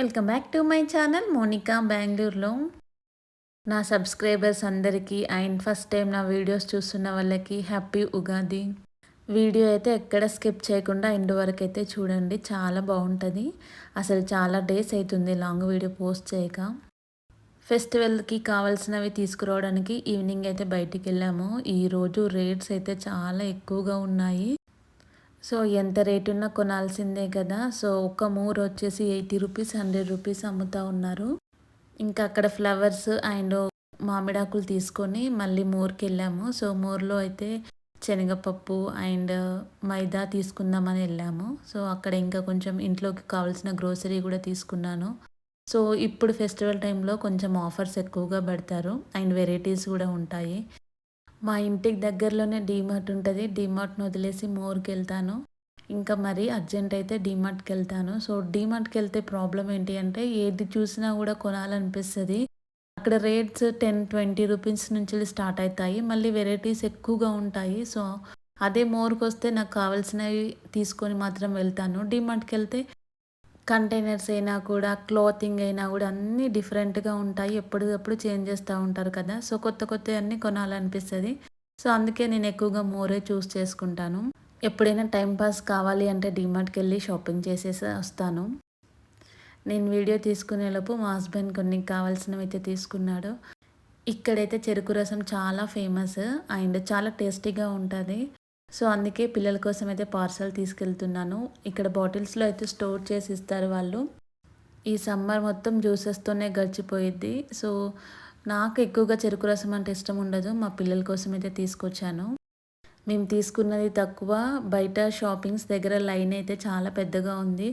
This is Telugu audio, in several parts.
Welcome back to my channel Monika బెంగళూరులో నా సబ్స్క్రైబర్స్ అందరికీ అండ్ ఫస్ట్ టైం నా వీడియోస్ చూస్తున్న వాళ్ళకి హ్యాపీ ఉగాది. వీడియో అయితే ఎక్కడ స్కిప్ చేయకుండా ఎండ్ వరకు అయితే చూడండి చాలా బాగుంటుంది. అసలు చాలా డేస్ అవుతుంది లాంగ్ వీడియో పోస్ట్ చేయక. ఫెస్టివల్కి కావాల్సినవి తీసుకురావడానికి ఈవినింగ్ అయితే బయటికి వెళ్ళాము. ఈరోజు రేట్స్ అయితే చాలా ఎక్కువగా ఉన్నాయి. సో ఎంత రేట్ ఉన్నా కొనాల్సిందే కదా. సో ఒక మూర్ వచ్చేసి ఎయిటీ రూపీస్ హండ్రెడ్ రూపీస్ అమ్ముతూ ఉన్నారు. ఇంకా అక్కడ ఫ్లవర్స్ అండ్ మామిడాకులు తీసుకొని మళ్ళీ మోర్కి వెళ్ళాము. సో మోర్లో అయితే శనగపప్పు అండ్ మైదా తీసుకుందామని వెళ్ళాము. సో అక్కడ ఇంకా కొంచెం ఇంట్లోకి కావాల్సిన గ్రోసరీ కూడా తీసుకున్నాను. సో ఇప్పుడు ఫెస్టివల్ టైంలో కొంచెం ఆఫర్స్ ఎక్కువగా పెడతారు అండ్ వెరైటీస్ కూడా ఉంటాయి. మా ఇంటికి దగ్గరలోనే డీమార్ట్ ఉంటుంది. డీమార్ట్ని వదిలేసి మోర్కి వెళ్తాను ఇంకా మరి అర్జెంట్ అయితే డీమార్ట్కి వెళ్తాను సో డీమార్ట్కి వెళ్తే ప్రాబ్లం ఏంటి అంటే ఏది చూసినా కూడా కొనాలనిపిస్తుంది. అక్కడ రేట్స్ టెన్ ట్వంటీ రూపీస్ నుంచి స్టార్ట్ అవుతాయి మళ్ళీ వెరైటీస్ ఎక్కువగా ఉంటాయి. సో అదే మోర్కి వస్తే నాకు కావాల్సినవి తీసుకొని మాత్రం వెళ్తాను. డీమార్ట్కి వెళ్తే కంటైనర్స్ అయినా కూడా క్లాతింగ్ అయినా కూడా అన్నీ డిఫరెంట్గా ఉంటాయి. ఎప్పటికప్పుడు చేంజ్ చేస్తూ ఉంటారు కదా. సో కొత్త కొత్త అన్నీ కొనాలనిపిస్తుంది. సో అందుకే నేను ఎక్కువగా మోరే చూస్ చేసుకుంటాను. ఎప్పుడైనా టైంపాస్ కావాలి అంటే డిమార్ట్కి వెళ్ళి షాపింగ్ చేసేసి వస్తాను. నేను వీడియో తీసుకునేలోపు మా హస్బెండ్ కొన్ని కావాల్సినవి అయితే తీసుకున్నాడు. ఇక్కడైతే చెరుకు రసం చాలా ఫేమస్. అండ్ చాలా టేస్టీగా ఉంటుంది. సో అందుకే పిల్లల కోసం అయితే పార్సల్ తీసుకెళ్తున్నాను. ఇక్కడ బాటిల్స్లో అయితే స్టోర్ చేసి ఇస్తారు వాళ్ళు. ఈ సమ్మర్ మొత్తం జ్యూసెస్తోనే గడిచిపోయిద్ది. సో నాకు ఎక్కువగా చెరుకు రసం అంటే ఇష్టం ఉండదు. మా పిల్లల కోసం అయితే తీసుకొచ్చాను. మేము తీసుకున్నది తక్కువ. బయట షాపింగ్స్ దగ్గర లైన్ అయితే చాలా పెద్దగా ఉంది.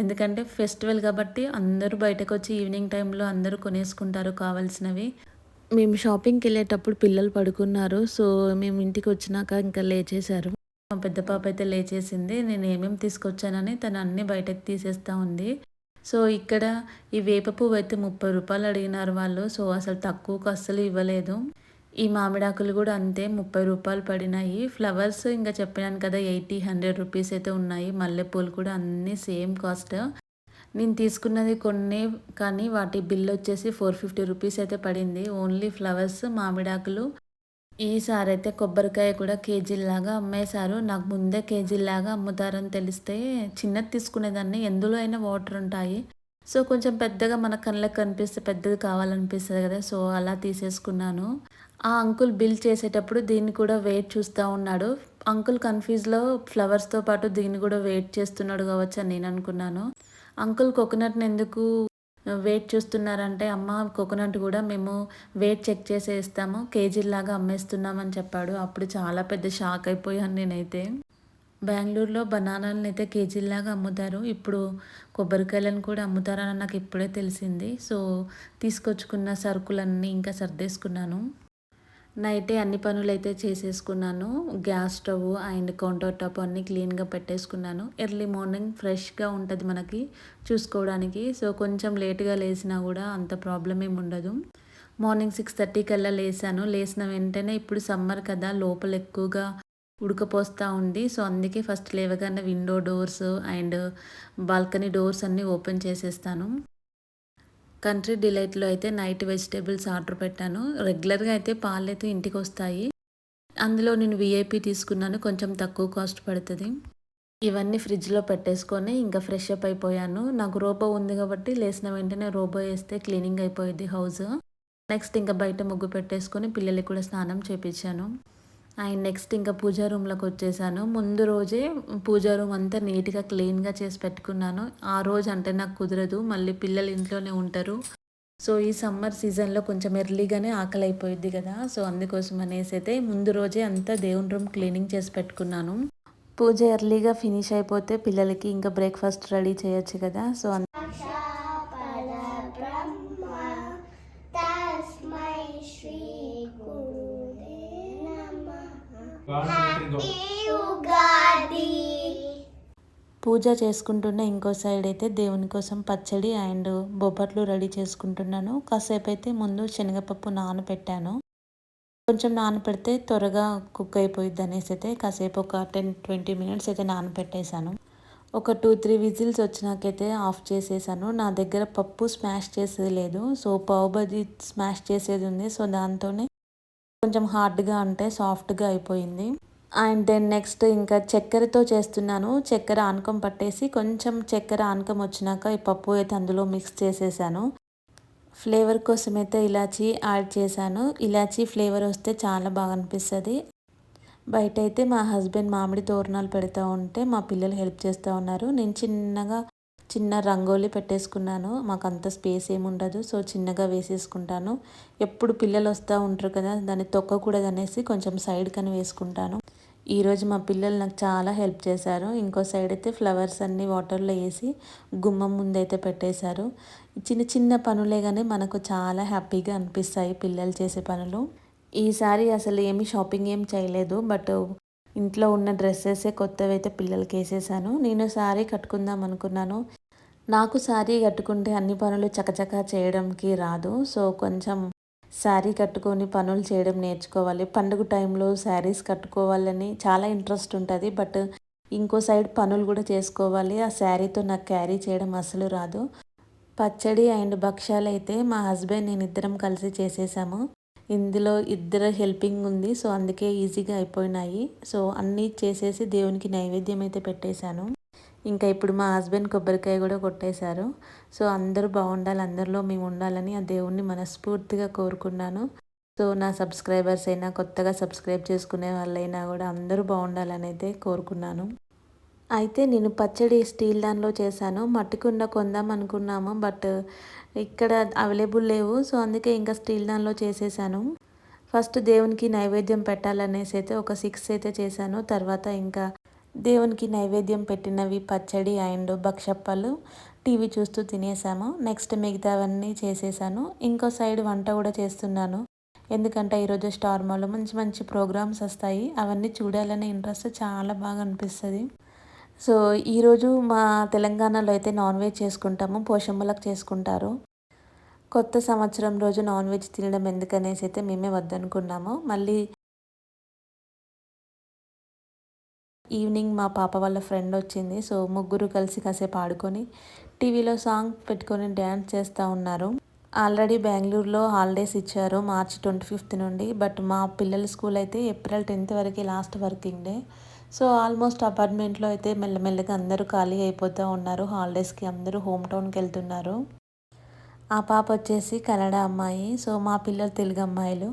ఎందుకంటే ఫెస్టివల్ కాబట్టి అందరూ బయటకు వచ్చి ఈవినింగ్ టైంలో అందరూ కొనేసుకుంటారు కావాల్సినవి. మేము షాపింగ్కి వెళ్ళేటప్పుడు పిల్లలు పడుకున్నారు. సో మేము ఇంటికి వచ్చినాక ఇంకా లేచేశారు. మా పెద్ద పాప అయితే లేచేసింది. నేను ఏమేమి తీసుకొచ్చానని తను అన్ని బయటకు తీసేస్తూ ఉంది. సో ఇక్కడ ఈ వేప పువ్వు అయితే ముప్పై రూపాయలు అడిగినారు వాళ్ళు. సో అసలు తక్కువకు అస్సలు ఇవ్వలేదు. ఈ మామిడాకులు కూడా అంతే ముప్పై రూపాయలు పడినాయి. ఫ్లవర్స్ ఇంకా చెప్పినాను కదా ఎయిటీ హండ్రెడ్ రూపీస్ అయితే ఉన్నాయి. మల్లెపూలు కూడా అన్నీ సేమ్ కాస్ట్. నేను తీసుకున్నది కొన్ని కానీ వాటి బిల్ వచ్చేసి ఫోర్ ఫిఫ్టీ రూపీస్ అయితే పడింది. ఓన్లీ ఫ్లవర్స్ మామిడాకులు. ఈసారి అయితే కొబ్బరికాయ కూడా కేజీలాగా అమ్మేశారు. నాకు ముందే కేజీలాగా అమ్ముతారని తెలిస్తే చిన్నది తీసుకునేదాన్ని. ఎందులో అయినా వాటర్ ఉంటాయి. సో కొంచెం పెద్దగా మన కళ్ళకి కనిపిస్తే పెద్దది కావాలనిపిస్తుంది కదా. సో అలా తీసేసుకున్నాను. ఆ అంకుల్ బిల్ చేసేటప్పుడు దీన్ని కూడా వెయిట్ చూస్తూ ఉన్నాడు. అంకుల్ కన్ఫ్యూజ్లో ఫ్లవర్స్తో పాటు దీన్ని కూడా వెయిట్ చేస్తున్నాడు కావచ్చు అని నేను అనుకున్నాను. అంకుల్ కోకోనట్ని ఎందుకు వెయిట్ చూస్తున్నారంటే అమ్మ కోకోనట్ కూడా మేము వెయిట్ చెక్ చేసేస్తాము కేజీలాగా అమ్మేస్తున్నామని చెప్పాడు. అప్పుడు చాలా పెద్ద షాక్ అయిపోయాను నేనైతే. బెంగళూరులో బనానాలను అయితే కేజీలాగా అమ్ముతారు. ఇప్పుడు కొబ్బరికాయలను కూడా అమ్ముతారని నాకు ఇప్పుడే తెలిసింది. సో తీసుకొచ్చుకున్న సరుకులన్నీ ఇంకా సర్దేసుకున్నాను. నైటే అన్ని పనులు అయితే చేసేసుకున్నాను. Gas stove and counter top అన్నీ క్లీన్గా పెట్టేసుకున్నాను. ఎర్లీ మార్నింగ్ ఫ్రెష్గా ఉంటుంది మనకి చూసుకోవడానికి. సో కొంచెం లేట్గా లేసినా కూడా అంత ప్రాబ్లం ఏమి ఉండదు. మార్నింగ్ సిక్స్ థర్టీ కల్లా లేసాను. లేచిన వెంటనే ఇప్పుడు సమ్మర్ కదా లోపల ఎక్కువగా ఉడకపోస్తూ ఉంది. సో అందుకే ఫస్ట్ లేవగానే window doors and balcony doors అన్నీ ఓపెన్ చేసేస్తాను. కంట్రీ డిలైట్లో అయితే నైట్ వెజిటేబుల్స్ ఆర్డర్ పెట్టాను. రెగ్యులర్గా అయితే పాలు అయితే ఇంటికి వస్తాయి అందులో నేను విఐపి తీసుకున్నాను. కొంచెం తక్కువ కాస్ట్ పడుతుంది. ఇవన్నీ ఫ్రిడ్జ్లో పెట్టేసుకొని ఇంకా ఫ్రెష్ అప్ అయిపోయాను. నాకు రోబో ఉంది కాబట్టి లేచిన వెంటనే రోబో వేస్తే క్లీనింగ్ అయిపోయింది హౌస్. నెక్స్ట్ ఇంకా బయట ముగ్గు పెట్టేసుకొని పిల్లలకి కూడా స్నానం చేపించాను. అండ్ నెక్స్ట్ ఇంకా పూజా రూమ్లోకి వచ్చేసాను. ముందు రోజే పూజా రూమ్ అంతా నీట్గా క్లీన్గా చేసి పెట్టుకున్నాను. ఆ రోజు అంటే నాకు కుదరదు. మళ్ళీ పిల్లలు ఇంట్లోనే ఉంటారు. సో ఈ సమ్మర్ సీజన్లో కొంచెం ఎర్లీగానే ఆకలి అయిపోయింది కదా. సో అందుకోసం అనేసి అయితే ముందు రోజే అంతా దేవుని రూమ్ క్లీనింగ్ చేసి పెట్టుకున్నాను. పూజ ఎర్లీగా ఫినిష్ అయిపోతే పిల్లలకి ఇంకా బ్రేక్ఫాస్ట్ రెడీ చేయొచ్చు కదా. సో పూజ చేసుకుంటున్న ఇంకో సైడ్ అయితే దేవుని కోసం పచ్చడి అండ్ బొబ్బట్లు రెడీ చేసుకుంటున్నాను. కాసేపు అయితే ముందు శనగపప్పు నానబెట్టాను కొంచెం నానపెడితే త్వరగా కుక్ అయిపోయిద్ది అనేసి అయితే కాసేపు ఒక టెన్ ట్వంటీ మినిట్స్ అయితే నానబెట్టేశాను ఒక టూ త్రీ విజిల్స్ వచ్చినాకైతే ఆఫ్ చేసేసాను నా దగ్గర పప్పు స్మాష్ చేసేది లేదు. సో పావుబజీ స్మాష్ చేసేది ఉంది. సో దాంతోనే కొంచెం హార్డ్గా అంటే సాఫ్ట్గా అయిపోయింది. అండ్ దెన్ నెక్స్ట్ ఇంకా చక్కెరతో చేస్తున్నాను. చక్కెర ఆనకం పట్టేసి కొంచెం చక్కెర ఆనకం వచ్చినాక ఈ పప్పు అయితే అందులో మిక్స్ చేసేసాను. ఫ్లేవర్ కోసం అయితే ఇలాచీ యాడ్ చేశాను. ఇలాచీ ఫ్లేవర్ వస్తే చాలా బాగా అనిపిస్తుంది. బయట అయితే మా హస్బెండ్ మామిడి తోరణాలు పెడతా ఉంటే మా పిల్లలు హెల్ప్ చేస్తూ ఉన్నారు. నేను చిన్నగా చిన్న రంగోలీ పెట్టేసుకున్నాను. మాకు అంత స్పేస్ ఏముండదు సో చిన్నగా వేసేసుకుంటాను. ఎప్పుడు పిల్లలు వస్తూ ఉంటారు కదా దాన్ని తొక్కకూడదు అనేసి కొంచెం సైడ్ కని వేసుకుంటాను ఈరోజు మా పిల్లలు నాకు చాలా హెల్ప్ చేశారు. ఇంకో సైడ్ అయితే ఫ్లవర్స్ అన్నీ వాటర్లో వేసి గుమ్మం ముందైతే పెట్టేశారు. చిన్న చిన్న పనులే కానీ మనకు చాలా హ్యాపీగా అనిపిస్తాయి పిల్లలు చేసే పనులు. ఈసారి అసలు ఏమి షాపింగ్ ఏం చేయలేదు. బట్ ఇంట్లో ఉన్న డ్రెస్సెసే కొత్తవి అయితే పిల్లలకి వేసేసాను. నేను శారీ కట్టుకుందాం అనుకున్నాను. నాకు శారీ కట్టుకుంటే అన్ని పనులు చకచకా చేయడంకి రాదు. సో కొంచెం శారీ కట్టుకొని పనులు చేయడం నేర్చుకోవాలి. పండుగ టైంలో శారీస్ కట్టుకోవాలని చాలా ఇంట్రెస్ట్ ఉంటుంది. బట్ ఇంకో సైడ్ పనులు కూడా చేసుకోవాలి. ఆ శారీతో నాకు క్యారీ చేయడం అసలు రాదు. పచ్చడి అండ్ భక్ష్యాలు అయితే మా హస్బెండ్ నేను ఇద్దరం కలిసి చేసేసాము. ఇందులో ఇద్దరు హెల్పింగ్ ఉంది. సో అందుకే ఈజీగా అయిపోయినాయి. సో అన్నీ చేసేసి దేవునికి నైవేద్యం అయితే పెట్టేశాను. ఇంకా ఇప్పుడు మా హస్బెండ్ కొబ్బరికాయ కూడా కొట్టేశారు. సో అందరూ బాగుండాలి అందరిలో మేము ఉండాలని ఆ దేవుణ్ణి మనస్ఫూర్తిగా కోరుకున్నాను. సో నా సబ్స్క్రైబర్స్ అయినా కొత్తగా సబ్స్క్రైబ్ చేసుకునే వాళ్ళైనా కూడా అందరూ బాగుండాలని అయితే కోరుకున్నాను. అయితే నేను పచ్చడి స్టీల్ దానిలో చేశాను. మట్టి కుండ కొందాం అనుకున్నాము బట్ ఇక్కడ అవైలబుల్ లేవు. సో అందుకే ఇంకా స్టీల్ దానిలో చేసేసాను. ఫస్ట్ దేవునికి నైవేద్యం పెట్టాలనేసి అయితే ఒక సిక్స్ అయితే చేశాను. తర్వాత ఇంకా దేవునికి నైవేద్యం పెట్టినవి పచ్చడి అండ్ బక్షప్పలు టీవీ చూస్తూ తినేసాము. నెక్స్ట్ మిగతావన్నీ చేసేసాను. ఇంకో సైడ్ వంట కూడా చేస్తున్నాను. ఎందుకంటే ఈరోజు స్టార్ మాల్లో మంచి మంచి ప్రోగ్రామ్స్ వస్తాయి. అవన్నీ చూడాలనే ఇంట్రెస్ట్ చాలా బాగా అనిపిస్తుంది. సో ఈరోజు మా తెలంగాణలో అయితే నాన్ వెజ్ చేసుకుంటాము. పోషమ్మలకు చేసుకుంటారు. కొత్త సంవత్సరం రోజు నాన్ వెజ్ తినడం ఎందుకనేసి అయితే మేమే వద్దనుకున్నాము. మళ్ళీ ఈవినింగ్ మా పాప వాళ్ళ ఫ్రెండ్ వచ్చింది. సో ముగ్గురు కలిసి కాసేపు ఆడుకొని టీవీలో సాంగ్ పెట్టుకొని డ్యాన్స్ చేస్తూ ఉన్నారు. ఆల్రెడీ బెంగళూరులో హాలిడేస్ ఇచ్చారు మార్చి ట్వంటీ ఫిఫ్త్ నుండి. బట్ మా పిల్లల స్కూల్ అయితే ఏప్రిల్ టెన్త్ వరకు last working day. So almost అపార్ట్మెంట్లో అయితే మెల్లమెల్లగా అందరూ ఖాళీ అయిపోతూ ఉన్నారు. హాలిడేస్కి అందరూ హోమ్ టౌన్కి వెళ్తున్నారు. ఆ పాప వచ్చేసి కన్నడ అమ్మాయి సో మా పిల్లలు తెలుగు అమ్మాయిలు.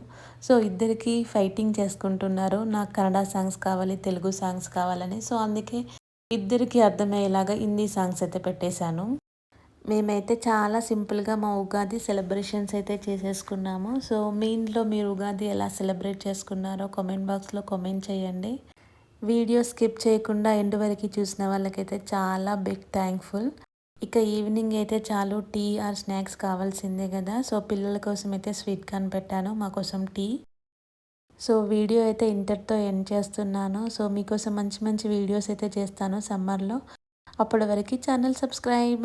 సో ఇద్దరికి ఫైటింగ్ చేసుకుంటున్నారు. నాకు కన్నడ సాంగ్స్ కావాలి తెలుగు సాంగ్స్ కావాలని. సో అందుకే ఇద్దరికి అర్థమయ్యేలాగా హిందీ సాంగ్స్ అయితే పెట్టేశాను. మేమైతే చాలా సింపుల్గా మా ఉగాది సెలబ్రేషన్స్ అయితే చేసేసుకున్నాము. సో మీ ఇంట్లో మీరు ఉగాది ఎలా సెలబ్రేట్ చేసుకున్నారో కామెంట్ బాక్స్లో కామెంట్ చేయండి. వీడియో స్కిప్ చేయకుండా ఎండ్ వరకు చూసిన వాళ్ళకైతే చాలా బిగ్ థ్యాంక్ఫుల్. ఇక ఈవినింగ్ అయితే చాలు టీ ఆర్ స్నాక్స్ కావాల్సిందే కదా. సో పిల్లల కోసం అయితే స్వీట్ కార్న్ పెట్టాను మా కోసం టీ. సో వీడియో అయితే ఇంటర్తో ఎండ్ చేస్తున్నాను. సో మీకోసం మంచి మంచి వీడియోస్ అయితే చేస్తాను సమ్మర్లో. అప్పటి వరకు ఛానల్ సబ్స్క్రైబ్